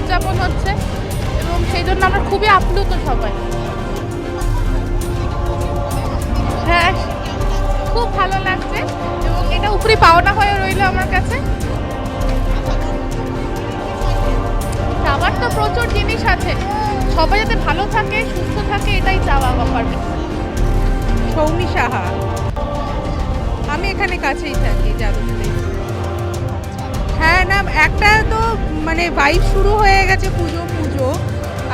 উদযাপন হচ্ছে এবং সেই জন্য আমরা খুবই আপ্লুত সবাই। হ্যাঁ খুব ভালো লাগছে এবং এটা উপরে পাওনা হয়ে রইল আমার কাছে। চাওয়ার তো প্রচুর জিনিস আছে। সবাই যাতে ভালো থাকে, সুস্থ থাকে, এটাই চাওয়া ব্যাপার সৌমি সাহা, আমি এখানে কাছেই থাকি, যাদবপুরে। হ্যাঁ না, একটা তো মানে বাইক শুরু হয়ে গেছে পুজো পুজো।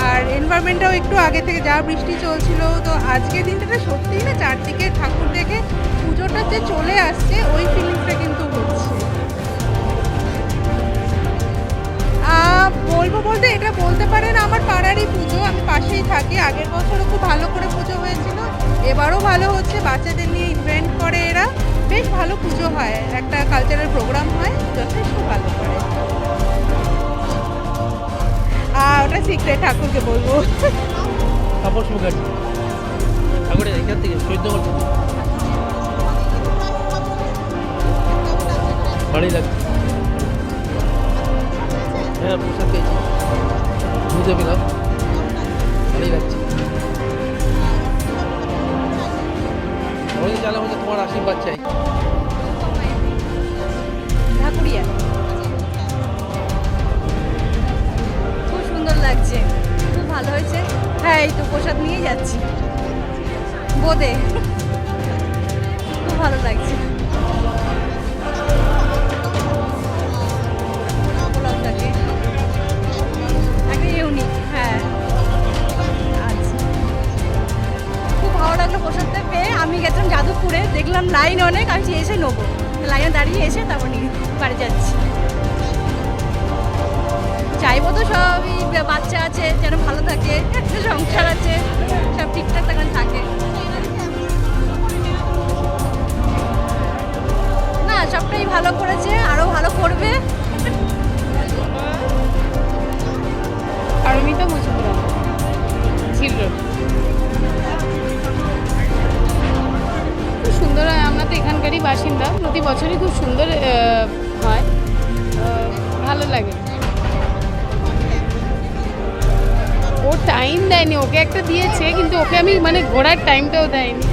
আর এনভায়রনমেন্টটাও একটু আগে থেকে, যা বৃষ্টি চলছিল, তো আজকের দিনটা সত্যিই না চারদিকে ঠাকুর দেখে পুজোটা যে চলে আসছে, ওই ফিলিংসটা কিন্তু হচ্ছে। বলব বলতে, এটা বলতে পারেন আমার পাড়ারই পুজো, আমি পাশেই থাকি। আগের বছরও খুব ভালো করে পুজো হয়েছিল, এবারও ভালো হচ্ছে, বাচ্চাদের নিয়ে ইভেন্ট করে এরা। বেশ ভালো পুজো হয়। একটা কালচারাল প্রোগ্রাম হয়, যথেষ্ট ভালো করে। আর ওটা সিক্রেট ঠাকুরকে বলব। তাপস মুখার্জি ঠাকুরের এখান থেকে চৈদ্দ বছর ভালোই লাগছে হ্যাঁ প্রসাদ পেয়েছি। বুঝতে পেলাম। ভালোই লাগছে আমাকে জানা মধ্যে তোমার আশীর্বাদ চাই। ঢাকুরিয়া খুব সুন্দর লাগছে। খুব ভালো হয়েছে। হ্যাঁ এই তো প্রসাদ নিয়ে যাচ্ছি। বোদে। খুব ভালো লাগছে। খুব বসাতে পেয়ে আমি গেছিলাম যাদবপুরে, দেখলাম লাইন অনেক, আমি এসে নেব। লাইনে দাঁড়িয়ে এসে তারপর বাড়ি যাচ্ছি। চাইব তো সবই, বাচ্চা আছে, যেন বাসিন্দা। প্রতি বছরই খুব সুন্দর হয়। ভালো লাগে। ও টাইম দেয়নি, ওকে একটা দিয়েছে, কিন্তু ওকে আমি মানে ঘোরার টাইমটাও দেয়নি।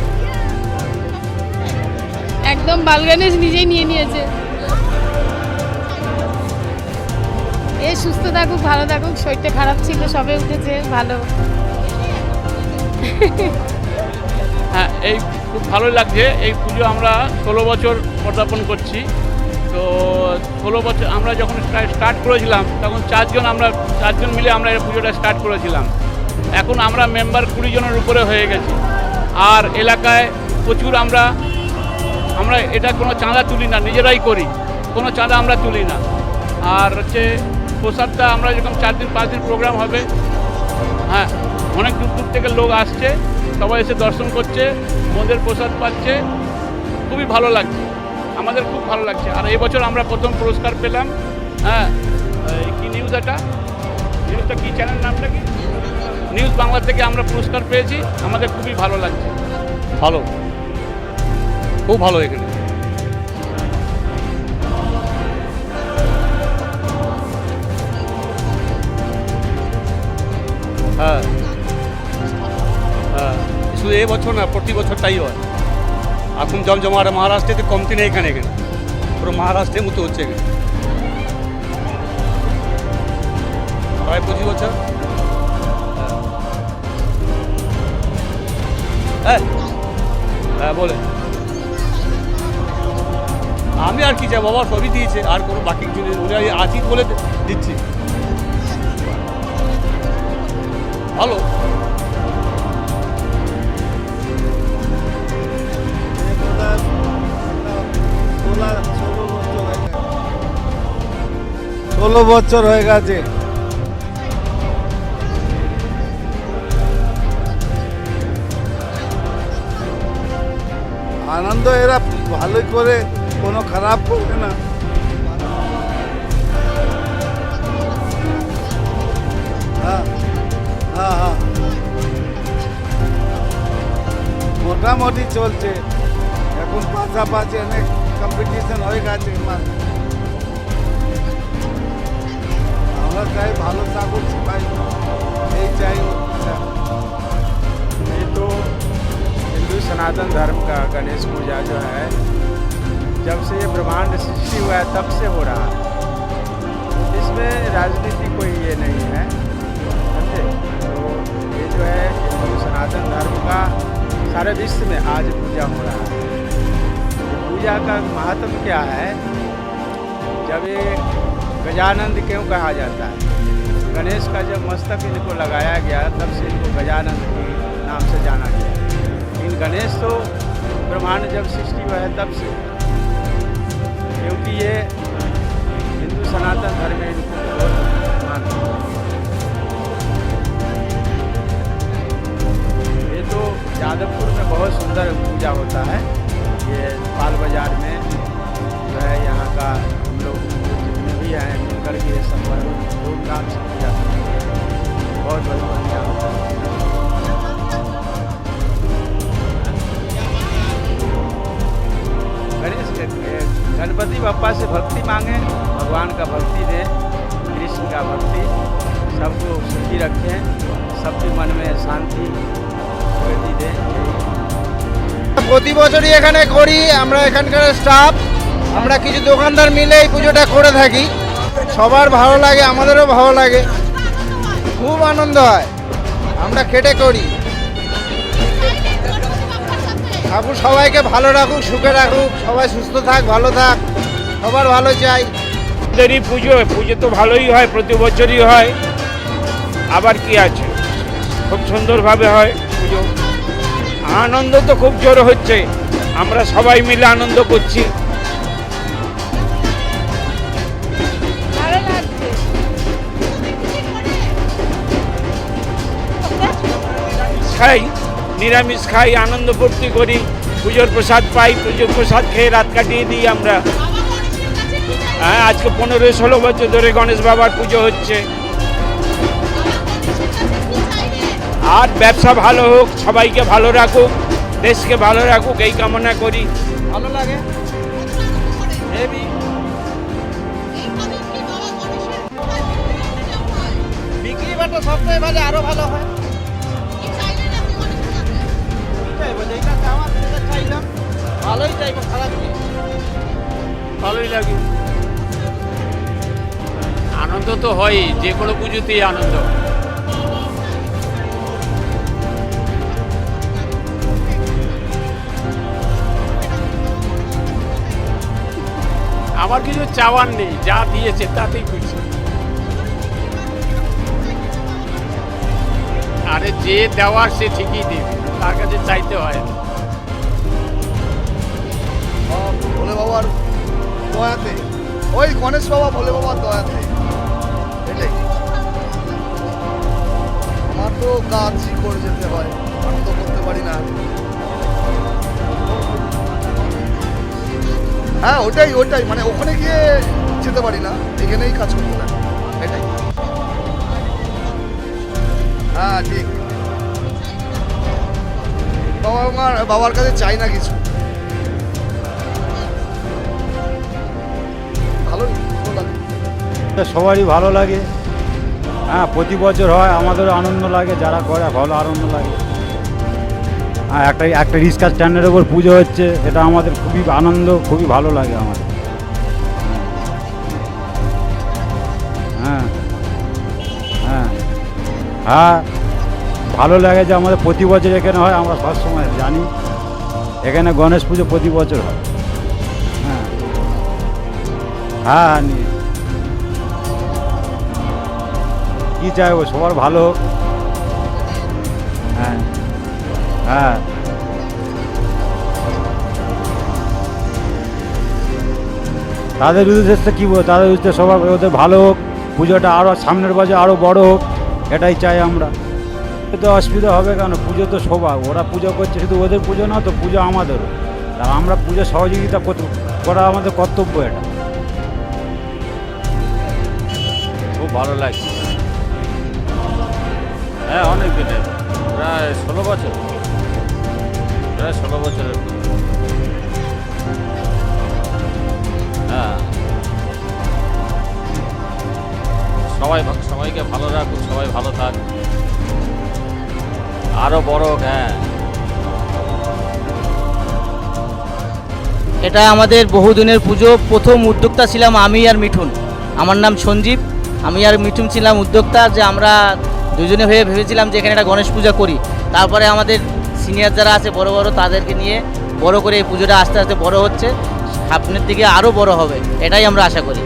একদম বালগানেশ নিজেই নিয়ে নিয়েছে। এ সুস্থ থাকুক, ভালো থাকুক, শরীরটা খারাপ ছিল, সবে উঠেছে, ভালো। হ্যাঁ এই খুব ভালো লাগছে। এই পুজো আমরা ষোলো বছর পদার্পণ করছি। তো ষোলো বছর আমরা যখন স্টার্ট করেছিলাম, তখন চারজন আমরা, চারজন মিলে আমরা এই পুজোটা স্টার্ট করেছিলাম। এখন আমরা মেম্বার কুড়ি জনের উপরে হয়ে গেছি। আর এলাকায় প্রচুর আমরা আমরা এটা কোনো চাঁদা তুলি না, নিজেরাই করি। কোনো চাঁদা আমরা তুলি না। আর হচ্ছে প্রসাদটা আমরা যখন চার দিন, পাঁচ দিন প্রোগ্রাম হবে হ্যাঁ অনেক দূর দূর থেকে লোক আসছে। সবাই এসে দর্শন করছে মন্দির প্রসাদ পাচ্ছে। খুবই ভালো লাগছে। আমাদের খুব ভালো লাগছে। আর এই বছর আমরা প্রথম পুরস্কার পেলাম। হ্যাঁ কি নিউজ এটা? নিউজটা কি চ্যানেল নামটা কি? নিউজ বাংলা থেকে আমরা পুরস্কার পেয়েছি। আমাদের খুবই ভালো লাগছে। ভালো। খুব ভালো এখানে। হ্যাঁ। শুধু এবছর না, প্রতি বছর তাই হয় এখন জমজমাট মহারাষ্ট্রেতে কমতি নেই এখানে এখানে। পুরো মহারাষ্ট্রের মতো হচ্ছে এখানে। প্রায় পঁচিশ বছর। হ্যাঁ। হ্যাঁ বলে। আমি আর কি চাই বাবা সবই দিয়েছে, আর কোনো বাকি কিছু উনি আছি বলে দিচ্ছি। ভালো। ষোলো বছর হয়ে গেছে। আনন্দ এরা ভালোই করে, কোনো খারাপ করবে না। হ্যাঁ হ্যাঁ হ্যাঁ। মোটামুটি চলছে। এখন পাশাপাশি অনেক কম্পিটিশন হয়ে গেছে মা- আমরা আমরা চাই ভালো থাকুক সবাই এই চাই ये तो हिंदू सनातन धर्म का गणेश पूजा जो है जब से ये ब्रह्मांड सृष्टि हुआ है तब से हो रहा है इसमें राजनीति कोई ये नहीं है समझे तो ये जो है हिंदू सनातन धर्म का सारे विश्व में आज पूजा हो रहा है ये पूजा का महत्व क्या है? जब ये गजानंद क्यों कहा जाता है? गणेश का जब मस्तक इनको लगाया गया, तब से इनको गजानंद के नाम से जाना गया। इन गणेश तो ब्रह्मांड जब सृष्टि हुआ है, तब से। क्योंकि ये हिंदू सनातन धर्म में इनको बहुत मानते ये तो यादवपुर में बहुत सुंदर पूजा होता है। ये पाल बाज़ार में जो है यहाँ का हम लोग जितने भी हैं, मिलकर के सब धूमधाम से पूजा करते हैं बहुत बहुत बढ़िया। होता है गणेश गणपति बप्पा से भक्ति मांगे, भगवान का भक्ति दें, कृष्ण का भक्ति। सबको सुखी रखें, सबके मन में शांति दें। প্রতি বছরই এখানে করি, আমরা এখানকার স্টাফ আমরা কিছু দোকানদার মিলে এই পুজোটা করে থাকি। সবার ভালো লাগে, আমাদেরও ভালো লাগে। খুব আনন্দ হয়। আমরা খেটে করি। ঠাকুর সবাইকে ভালো রাখুক, সুখে রাখুক, সবাই সুস্থ থাক, ভালো থাক, সবার ভালো চাই। দেরি পুজো পুজো তো ভালোই হয়, প্রতি বছরই হয়। আবার কি আছে? খুব সুন্দরভাবে হয় পুজো। আনন্দ তো খুব জোর হচ্ছে। আমরা সবাই মিলে আনন্দ করছি। খাই, নিরামিষ খাই, আনন্দ ফুর্তি করি। পুজোর প্রসাদ পাই, পুজোর প্রসাদ খেয়ে রাত কাটিয়ে দিই আমরা। হ্যাঁ আজকে পনেরো ষোলো বছর ধরে গণেশ বাবার পুজো হচ্ছে। আর ব্যবসা ভালো হোক, সবাইকে ভালো রাখুক, দেশকে ভালো রাখুক, এই কামনা করি। ভালো লাগে? বিক্রি বাটা সবটাই ভালো, আরও ভালো হয়। ভালোই খারাপ ভালোই লাগে। আনন্দ তো হয়ই, যে কোনো পুজোতেই আনন্দ। আমার কিছু চাওয়ার নেই, যা দিয়েছে তাতেই খুশি। আরে যে দেওয়ার সে ঠিকই দেবে, তার কাছে চাইতে হয় না। ভোলে বাবার দয়াতে, ওই গণেশ বাবা ভোলে বাবার দয়াতে। আমার তো কাজই করে যেতে হয় আনন্দ করতে পারি না। হ্যাঁ ওটাই ওটাই। মানে ওখানে গিয়ে যেতে পারি না। এখানেই কাজ করতে লাগে এটাই। হ্যাঁ ঠিক। বাবা মার, বাবার কাছে চাই না কিছু। ভালো সবারই ভালো লাগে। হ্যাঁ প্রতি বছর হয়, আমাদেরও আনন্দ লাগে, যারা করে, ভালো আনন্দ লাগে। একটা একটা রিক্সা স্ট্যান্ডের ওপর পুজো হচ্ছে, এটা আমাদের খুবই আনন্দ, খুবই ভালো লাগে আমাদের হ্যাঁ হ্যাঁ। হ্যাঁ ভালো লাগে যে আমাদের প্রতি বছর এখানে হয়, আমরা সবসময় জানি। এখানে গণেশ পুজো প্রতি বছর হয়। হ্যাঁ। হ্যাঁ কি চাইব? সবার ভালো হোক। হ্যাঁ। তাদের উদ্দেশ্যে কী বলব তাদের উদ্দেশ্যে সবার ওদের ভালো হোক, পুজোটা আরও সামনের বছর আরও বড় হোক, এটাই চাই আমরা। তো অসুবিধা হবে কেন? পুজো তো সবার। ওরা পুজো করছে শুধু ওদের পুজো না তো পুজো আমাদেরও। তা আমরা পুজো সহযোগিতা করতে- করা আমাদের কর্তব্য এটা। খুব ভালো লাগছে। হ্যাঁ অনেক দিনের। প্রায় ষোলো বছর। প্রায় ষোলো বছরের হ্যাঁ। সবাই সবাইকে ভালো রাখুক, সবাই ভালো থাক। আরও বড় হ্যাঁ। এটা আমাদের বহুদিনের পুজো। প্রথম উদ্যোক্তা ছিলাম আমি আর মিঠুন। আমার নাম সঞ্জীব। আমি আর মিঠুন ছিলাম উদ্যোক্তা যে আমরা দুজনে হয়ে ভেবেছিলাম যে এখানে একটা গণেশ পূজা করি। তারপরে আমাদের সিনিয়র যারা আছে, বড় বড়, তাদেরকে নিয়ে বড় করে এই পুজোটা আস্তে আস্তে বড় হচ্ছে। সামনের দিকে আরও বড় হবে, এটাই আমরা আশা করি।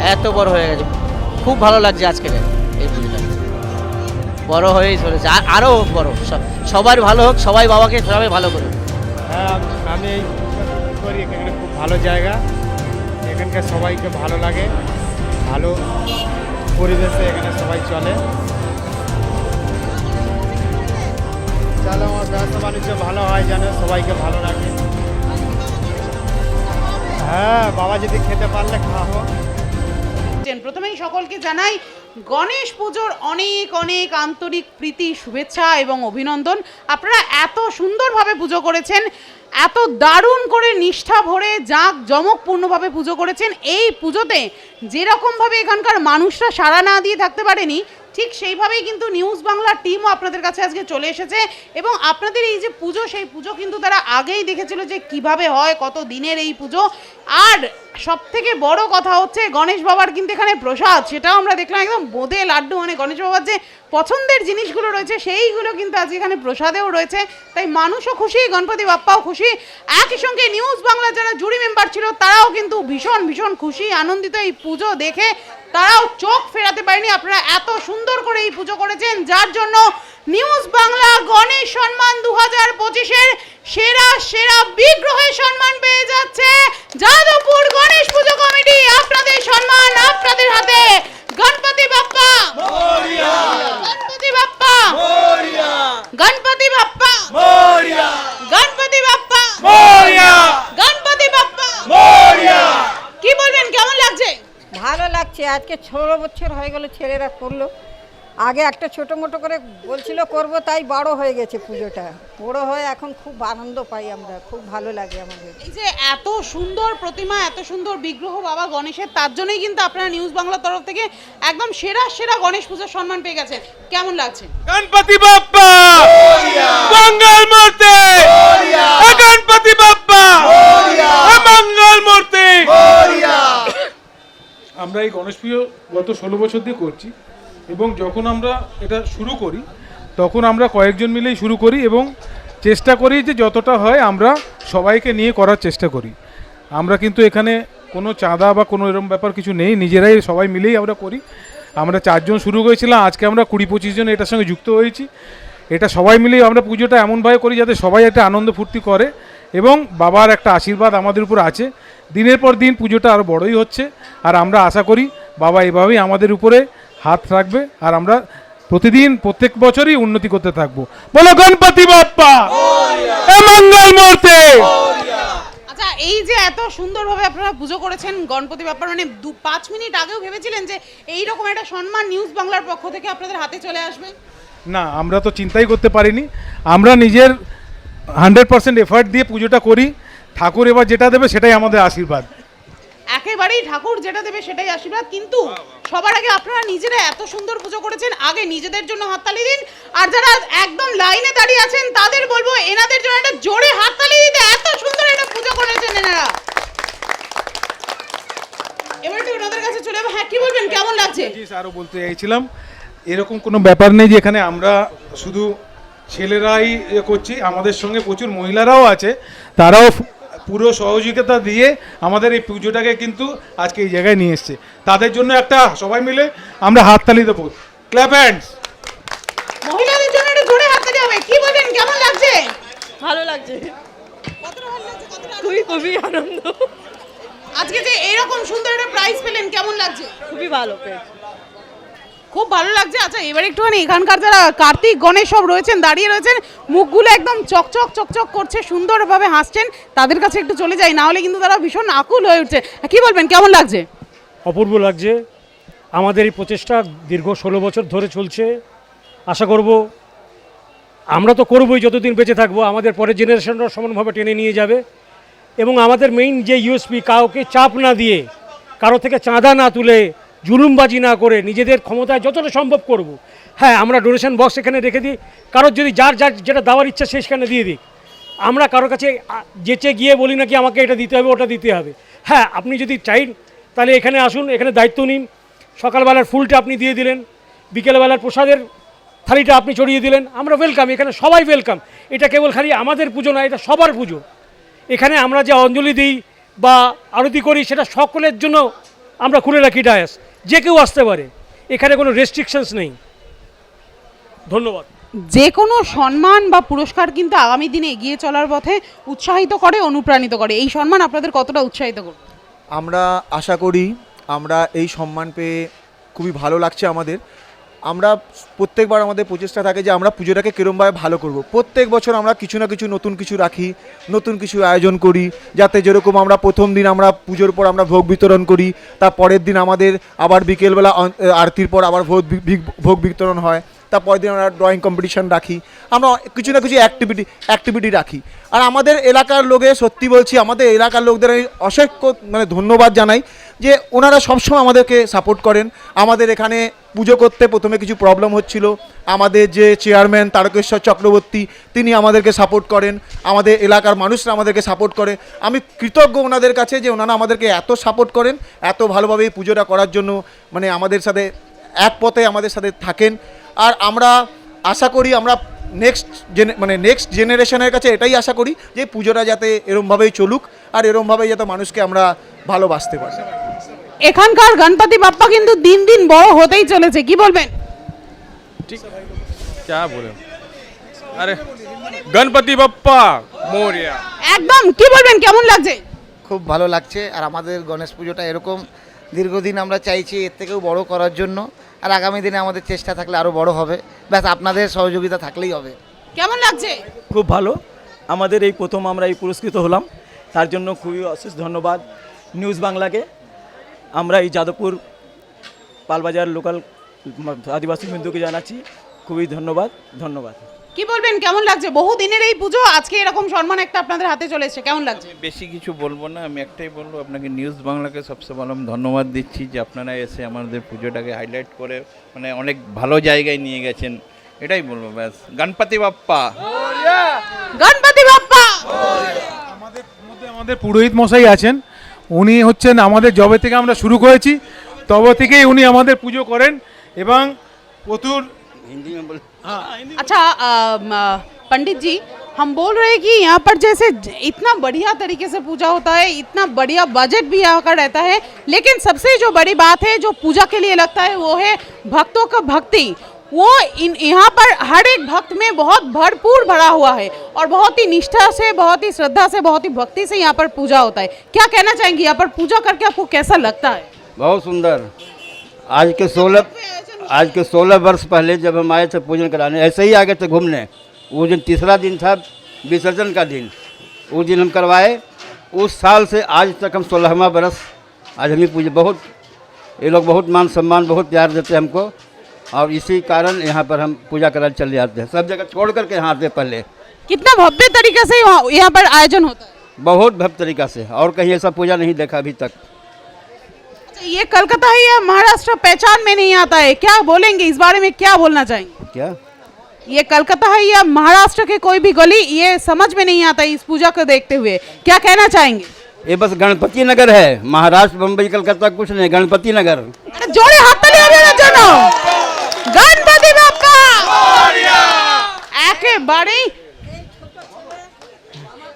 এত বড় হয়ে গেছে। খুব ভালো লাগছে আজকে এই পুজোটা। বড় হয়েই চলেছে আর আরও হোক বড়, সব- সবার ভালো হোক, সবাই বাবাকে সবাই ভালো করুক। হ্যাঁ আমি করি, এখানে খুব ভালো জায়গা। এখানকার সবাইকে ভালো লাগে। ভালো পরিবেশে এখানে সবাই চলে। আমার ব্যবসা বাণিজ্য ভালো হয়, যেন সবাইকে ভালো রাখে হ্যাঁ বাবা যদি খেতে পারলে খাওয়াবো প্রথমেই সকলকে জানাই, গণেশ পুজোর অনেক অনেক আন্তরিক প্রীতি, শুভেচ্ছা এবং অভিনন্দন। আপনারা এত সুন্দরভাবে পুজো করেছেন, এত দারুণ করে নিষ্ঠা ভরে জাঁক জমকপূর্ণভাবে পুজো করেছেন। এই পুজোতে যেরকমভাবে এখানকার মানুষরা সাড়া না দিয়ে থাকতে পারেনি ঠিক সেইভাবেই কিন্তু নিউজ বাংলার টিমও আপনাদের কাছে আজকে চলে এসেছে এবং আপনাদের এই যে পুজো, সেই পুজো কিন্তু তারা আগেই দেখেছিল যে কীভাবে হয়, কত দিনের এই পুজো। আর সব থেকে বড় কথা হচ্ছে গণেশ বাবার কিন্তু এখানে প্রসাদ। সেটাও আমরা দেখলাম একদম বোঁদে লাড্ডু। মানে গণেশ বাবার যে পছন্দের জিনিসগুলো রয়েছে, সেইগুলো কিন্তু আজ এখানে প্রসাদেও রয়েছে। তাই মানুষও খুশি, গণপতি বাপ্পাও খুশি। একই সঙ্গে নিউজ বাংলা যারা জুরি মেম্বার ছিল, তারাও কিন্তু ভীষণ ভীষণ খুশি, আনন্দিত এই পুজো দেখে। তারাও চোখ ফেরাতে পারেনি। আপনারা এত সুন্দর করে এই পুজো করেছেন, যার জন্য নিউজ বাংলা গণেশ সম্মান দু হাজার পঁচিশের সেরা সেরা বিগ্রহের সম্মান পেয়ে যাচ্ছে যাদবপুর গণেশ পুজো কমিটি। আপনাদের সম্মান আপনাদের হাতে। গণপতি বাপ্পা। গণপতি বাপ্পা। গণপতি বাপ্পা। গণপতি বাপ্পা। গণপতি বাপ্পা। কি বলবেন কেমন লাগছে? ভালো লাগছে। আজকে ষোলো বছর হয়ে গেল ছেলেরা করল। আগে একটা ছোটো মোটো করে বলছিল করব তাই বড় হয়ে গেছে পুজোটা। বড় হয়ে এখন খুব আনন্দ পাই আমরা খুব ভালো লাগে আমাদের। এই যে এত সুন্দর প্রতিমা এত সুন্দর বিগ্রহ বাবা গণেশের তার জন্যই কিন্তু আপনারা নিউজ বাংলার তরফ থেকে একদম সেরা সেরা গণেশ পুজোর সম্মান পেয়ে গেছেন। কেমন লাগছে? গণপতি বাপ্পা! মঙ্গল মূর্তি! গণপতি বাপ্পা! মঙ্গল মূর্তি! আমরা এই গণেশ পুজো গত ষোলো বছর দিয়ে করছি। এবং যখন আমরা এটা শুরু করি, তখন আমরা কয়েকজন মিলেই শুরু করি এবং চেষ্টা করি যে যতটা হয় আমরা সবাইকে নিয়ে করার চেষ্টা করি। আমরা কিন্তু এখানে কোনো চাঁদা বা কোনো এরকম ব্যাপার কিছু নেই, নিজেরাই সবাই মিলেই আমরা করি। আমরা চারজন শুরু করেছিলাম, আজকে আমরা কুড়ি পঁচিশ জন এটার সঙ্গে যুক্ত হয়েছি। এটা সবাই মিলেই আমরা পুজোটা এমনভাবে করি যাতে সবাই একটা আনন্দ ফুর্তি করে এবং বাবার একটা আশীর্বাদ আমাদের উপর আছে। দিনের পর দিন পুজোটা আরও বড়ই হচ্ছে। আর আমরা আশা করি বাবা এভাবেই আমাদের উপরে হাত রাখবে আর আমরা প্রতিদিন প্রত্যেক বছরই উন্নতি করতে থাকব। বলো গণপতি বাপ্পা! মঙ্গল মূর্তি আচ্ছা এই যে এত সুন্দরভাবে আপনারা পুজো করেছেন গণপতি ব্যাপার মানে দু পাঁচ মিনিট আগেও ভেবেছিলেন যে এই রকম একটা সম্মান নিউজ বাংলার পক্ষ থেকে আপনাদের হাতে চলে আসবে? না আমরা তো চিন্তাই করতে পারিনি। আমরা নিজের হান্ড্রেড পার্সেন্ট এফার্ট দিয়ে পুজোটা করি। ঠাকুর এবার যেটা দেবে সেটাই আমাদের আশীর্বাদ। একেবারেই ঠাকুর যেটা দেবে সেটাই আশীর্বাদ কিন্তু সবার আগে আপনারা নিজেরা এত সুন্দর পুজো করেছেন, আগে নিজেদের জন্য হাততালি দিন। আর যারা একদম লাইনে দাঁড়িয়ে আছেন, তাদের বলব এনাদের জন্য একটা জোরে হাততালি দিতে। এত সুন্দর একটা পুজো করেছেন এনারা। এবার একটু ওনাদের কাছে চলে যাব। হ্যাঁ কি বলবেন? কেমন লাগছে? আরও বলতে চাইছিলাম, এরকম কোনো ব্যাপার নেই যে এখানে আমরা শুধু ছেলেরাই করছি, আমাদের সঙ্গে প্রচুর মহিলারাও আছে, তারাও পুরো সহযোগিতা দিয়ে আমাদের এই পুজোটাকে কিন্তু আজকে এই জায়গায় নিয়ে এসছে। তাদের জন্য একটা সবাই মিলে আমরা হাততালি দেবো। ক্ল্যাপ হ্যান্ডস মহিলাদের জন্য একটা জোরে হাততালি হবে। কি বলবেন? কেমন লাগছে? ভালো লাগছে। খুবই খুবই আনন্দ। আজকে যে এরকম সুন্দর একটা প্রাইজ পেলেন কেমন লাগছে? খুবই ভালো পেয়েছি। খুব ভালো লাগছে। আচ্ছা এবার একটুখানি এখানকার যারা কার্তিক, গণেশ সব রয়েছেন, দাঁড়িয়ে রয়েছেন, মুখগুলো একদম চকচক চকচক করছে, সুন্দরভাবে হাসছেন। তাদের কাছে একটু চলে যাই না হলে কিন্তু তারা ভীষণ আকুল হয়ে উঠছে। কি বলবেন, কেমন লাগছে? অপূর্ব লাগছে। আমাদের এই প্রচেষ্টা দীর্ঘ ষোলো বছর ধরে চলছে। আশা করব আমরা তো করবই, যতদিন বেঁচে থাকব, আমাদের পরের জেনারেশনরা সমানভাবে টেনে নিয়ে যাবে। এবং আমাদের মেইন যে ইউএসপি কাউকে চাপ না দিয়ে, কারও থেকে চাঁদা না তুলে জুলুমবাজি না করে নিজেদের ক্ষমতায় যতটা সম্ভব করব। হ্যাঁ আমরা ডোনেশন বক্স এখানে রেখে দিই। কারোর যদি যার যার যেটা দেওয়ার ইচ্ছা সে সেখানে দিয়ে দিক। আমরা কারোর কাছে যেচে গিয়ে বলি না কি আমাকে এটা দিতে হবে, ওটা দিতে হবে। হ্যাঁ আপনি যদি চাইন, তাহলে এখানে আসুন, এখানে দায়িত্ব নিন। সকালবেলার ফুলটা আপনি দিয়ে দিলেন। বিকেলবেলার প্রসাদের থালিটা আপনি চড়িয়ে দিলেন। আমরা ওয়েলকাম এখানে সবাই ওয়েলকাম এটা কেবল খালি আমাদের পুজো না, এটা সবার পুজো। এখানে আমরা যে অঞ্জলি দিই বা আরতি করি, সেটা সকলের জন্য আমরা খুলে রাখি ডায়াস। যে কেউ আসতে পারে। এখানে কোনো রেস্ট্রিকশনস নেই। ধন্যবাদ। যে কোনো সম্মান বা পুরস্কার কিন্তু আগামী দিনে এগিয়ে চলার পথে উৎসাহিত করে অনুপ্রাণিত করে। এই সম্মান আপনাদের কতটা উৎসাহিত করে আমরা আশা করি আমরা এই সম্মান পেয়ে খুবই ভালো লাগছে আমাদের। আমরা প্রত্যেকবার আমাদের প্রচেষ্টা থাকে যে আমরা পুজোটাকে কীরমভাবে ভালো করব। প্রত্যেক বছর আমরা কিছু না কিছু, নতুন কিছু রাখি, নতুন কিছু আয়োজন করি, যাতে যেরকম আমরা প্রথম দিন আমরা পুজোর পর আমরা ভোগ বিতরণ করি, তার পরের দিন আমাদের আবার বিকেলবেলা আরতির পর আবার ভোগ ভোগ বিতরণ হয়, তার পরের দিন আমরা ড্রয়িং কম্পিটিশন রাখি। আমরা কিছু না কিছু অ্যাক্টিভিটি অ্যাক্টিভিটি রাখি। আর আমাদের এলাকার লোকে সত্যি বলছি, আমাদের এলাকার লোকদের আমি অসংখ্য মানে ধন্যবাদ জানাই যে ওনারা সবসময় আমাদেরকে সাপোর্ট করেন। আমাদের এখানে পুজো করতে প্রথমে কিছু প্রবলেম হচ্ছিল। আমাদের যে চেয়ারম্যান তারকেশ্বর চক্রবর্তী, তিনি আমাদেরকে সাপোর্ট করেন। আমাদের এলাকার মানুষরা আমাদেরকে সাপোর্ট করে। আমি কৃতজ্ঞ ওনাদের কাছে যে ওনারা আমাদেরকে এত সাপোর্ট করেন, এত ভালোভাবে পুজোটা করার জন্য মানে আমাদের সাথে এক পথে আমাদের সাথে থাকেন। আর আমরা আশা করি আমরা নেক্সট মানে নেক্সট জেনারেশনের কাছে এটাই আশা করি যে পুজোটা যাতে এরমভাবেই চলুক আর এরমভাবেই যাতে মানুষকে আমরা ভালোবাসতে পারি এখানকার গণপতি বাপ্পা কিন্তু দিন দিন বড় হতেই চলেছে কি বলবেন क्या बोले अरे गणपति बप्पा मोरिया একদম কি বলবেন কেমন লাগছে খুব ভালো লাগছে আর আমাদের গণেশ পুজোটা এরকম দীর্ঘদিন আমরা চাইছি এর থেকেও বড় করার জন্য আর আগামী দিনে আমাদের চেষ্টা থাকলে আরও বড় হবে। ব্যাস আপনাদের সহযোগিতা থাকলেই হবে। কেমন লাগছে? খুব ভালো। আমাদের এই প্রথম আমরা এই পুরস্কৃত হলাম। তার জন্য খুবই অশেষ ধন্যবাদ নিউজ বাংলাকে। আমরা এই যাদবপুর পালবাজার লোকাল আদিবাসী বিন্দুকে জানাচ্ছি। খুবই ধন্যবাদ ধন্যবাদ। কি বলবেন? কেমন লাগছে? বহু দিনের এই পুজো আজকে এরকম সম্মান একটা আপনাদের হাতে চলে এসেছে। কেমন লাগছে? বেশি কিছু বলব না আমি একটাই বলব আপনাকে নিউজ বাংলাকে সবচেয়ে ভালো আমি ধন্যবাদ দিচ্ছি যে আপনারা এসে আমাদের পুজোটাকে হাইলাইট করে মানে অনেক ভালো জায়গায় নিয়ে গেছেন। এটাই বলব ব্যাস। গণপতি বাপ্পা। গণপতি বাপ্পা! আমাদের মধ্যে আমাদের পুরোহিত মশাই আছেন উনি হচ্ছেন আমাদের জবে থেকে আমরা শুরু করেছি তবে থেকেই উনি আমাদের পুজো করেন এবং প্রচুর अच्छा अम, अ, पंडित जी हम बोल रहे हैं कि यहाँ पर जैसे इतना बढ़िया तरीके से पूजा होता है इतना बढ़िया बजट भी यहाँ का रहता है लेकिन सबसे जो बड़ी बात है जो पूजा के लिए लगता है वो है भक्तों का भक्ति। वो इन यहाँ पर हर एक भक्त में बहुत भरपूर भरा हुआ है और बहुत ही निष्ठा से बहुत ही श्रद्धा से बहुत ही भक्ति से यहाँ पर पूजा होता है। क्या कहना चाहेंगे यहाँ पर पूजा करके आपको कैसा लगता है? बहुत सुंदर। आज के सोलह आज के सोलह वर्ष पहले जब हम आए थे पूजन कराने ऐसे ही आ गए थे घूमने। वो दिन तीसरा दिन था विसर्जन का दिन। उस दिन हम करवाए। उस साल से आज तक हम सोलहवा बरस आज हमें पूजे। बहुत ये लोग बहुत मान सम्मान बहुत प्यार देते हैं हमको। और इसी कारण यहाँ पर हम पूजा कराने चले जाते हैं। सब जगह छोड़ करके यहाँ आते पहले। कितना भव्य तरीके से यहाँ पर आयोजन होता है। बहुत भव्य तरीका से। और कहीं ऐसा पूजा नहीं देखा अभी तक। ये कलकत्ता है या महाराष्ट्र पहचान में नहीं आता है क्या बोलेंगे इस बारे में क्या बोलना चाहेंगे क्या ये कलकत्ता है या महाराष्ट्र के कोई भी गली ये समझ में नहीं आता इस पूजा को देखते हुए क्या कहना चाहेंगे ये बस गणपति नगर है महाराष्ट्र बम्बई कलकत्ता कुछ नहीं गणपति नगर আরে জোরে হাততালি হবে এর জন্য গণপতি বাপ্পা একেবারেই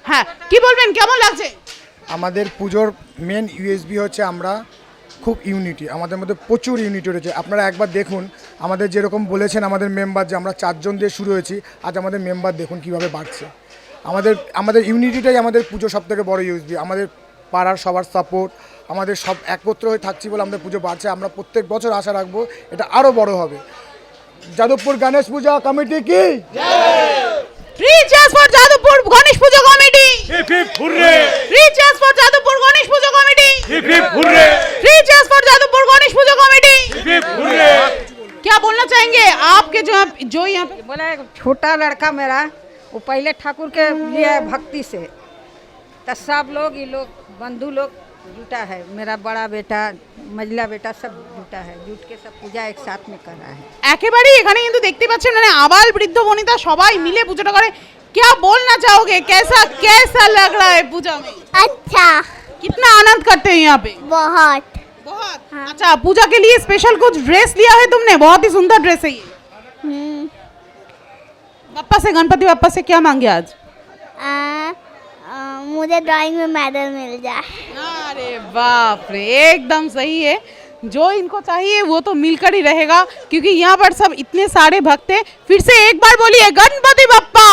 হ্যাঁ কি বলবেন কেমন লাগছে আমাদের পুজোর মেন ইউএসবি হচ্ছে আমরা খুব ইউনিটি, আমাদের মধ্যে প্রচুর ইউনিটি রয়েছে। আপনারা একবার দেখুন, আমাদের যেরকম বলেছেন আমাদের মেম্বার যে আমরা চারজন দিয়ে শুরু হয়েছি, আজ আমাদের মেম্বার দেখুন কীভাবে বাড়ছে। আমাদের আমাদের ইউনিটিটাই আমাদের পুজো সব থেকে বড় ইউএসবি আমাদের পাড়ার সবার সাপোর্ট আমাদের সব একত্র হয়ে থাকছি বলে আমাদের পুজো বাড়ছে। আমরা প্রত্যেক বছর আশা রাখব এটা আরও বড় হবে। যাদবপুর গণেশ পূজা কমিটি কি? Jadavpur Ganesh three cheers for Jadavpur Ganesh Pujo committee three cheers for Jadavpur Ganesh Puja committee क्या बोलना चाहेंगे आपके जो जो यहाँ पे बोला छोटा लड़का मेरा वो पहले ठाकुर के लिए भक्ति से तो सब लोग ये लोग बंधु लोग जुटा है मेरा बड़ा बेटा मझला बेटा सब जुटा है जुट के सब पूजा एक साथ में कर रहा है একেবারেই এখানে কিন্তু দেখতে পাচ্ছেন মানে আবাল বৃদ্ধ বনিতা সবাই মিলে পুজোটা করে क्या बोलना चाहोगे? कैसा कैसा लग रहा है पूजा? में अच्छा। कितना आनंद करते हैं यहाँ पे। बहुत। बहुत? हाँ। अच्छा पूजा के लिए स्पेशल कुछ ड्रेस लिया है तुमने? बहुत ही सुंदर ड्रेस है ये। हम्म, बप्पा से गणपति बप्पा से क्या मांगे आज? आ, आ, मुझे ड्राइंग में मेडल मिल जाए। अरे बाप रे एकदम सही है। जो इनको चाहिए वो तो मिलकर ही रहेगा क्योंकि यहाँ पर सब इतने सारे भक्त हैं फिर से एक बार बोलिए गणपति बप्पा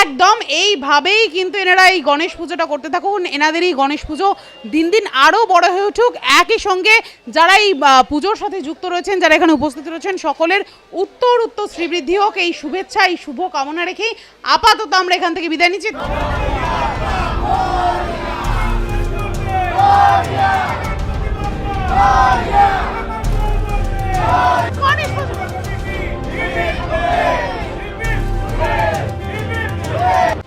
একদম এইভাবেই কিন্তু এনারা এই গণেশ পুজোটা করতে থাকুন এনাদের এই গণেশ পুজো দিন দিন আরও বড় হয়ে উঠুক একই সঙ্গে যারা এই আহ, পুজোর সাথে যুক্ত রয়েছেন যারা এখানে উপস্থিত রয়েছেন সকলের উত্তর উত্তর শ্রীবৃদ্ধি হোক এই শুভেচ্ছা এই শুভ কামনা রেখেই আপাতত আমরা এখান থেকে বিদায় নিচ্ছি Vitória! Vitória! Come,